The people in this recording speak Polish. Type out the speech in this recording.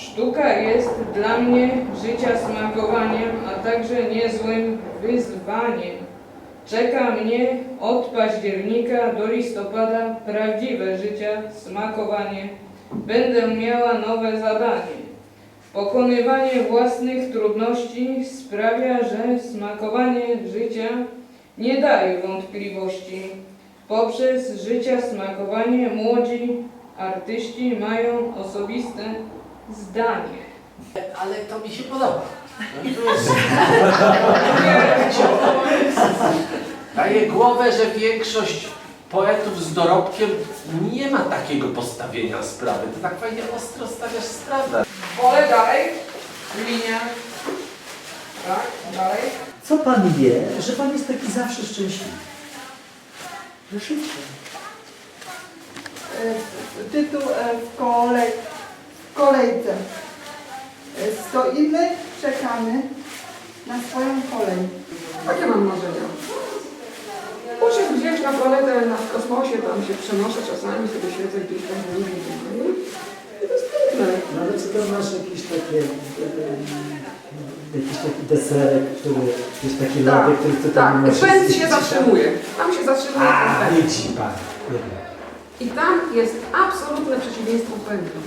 Sztuka jest dla mnie życia smakowaniem, a także niezłym wyzwaniem. Czeka mnie od października do listopada prawdziwe życia smakowanie. Będę miała nowe zadanie. Pokonywanie własnych trudności sprawia, że smakowanie życia nie daje wątpliwości. Poprzez życia smakowanie młodzi artyści mają osobiste zdanie. Ale to mi się podoba. To jest... Daje głowę, że większość poetów z dorobkiem nie ma takiego postawienia sprawy. Ty tak fajnie ostro stawiasz sprawę. Pole dalej, linia. Tak, dalej. Co pan wie, że pan jest taki zawsze szczęśliwy? Szybko. E, tytuł e, w kolejce. Stoimy, czekamy na swoją kolej. Takie mam marzenia. Uciec gdzieś na planetę, na w kosmosie, tam się przenoszę czasami, sobie siedzę gdzieś tam w różnych I to jest piękne. No ale czy tam masz jakieś takie, jakiś taki deserek, który, jest taki Tak, lody, który ty tam tak. Pęd się zatrzymuje. Tam się zatrzymuje ten A, pęd. widzi pan. jednak. I tam jest absolutne przeciwieństwo pędu.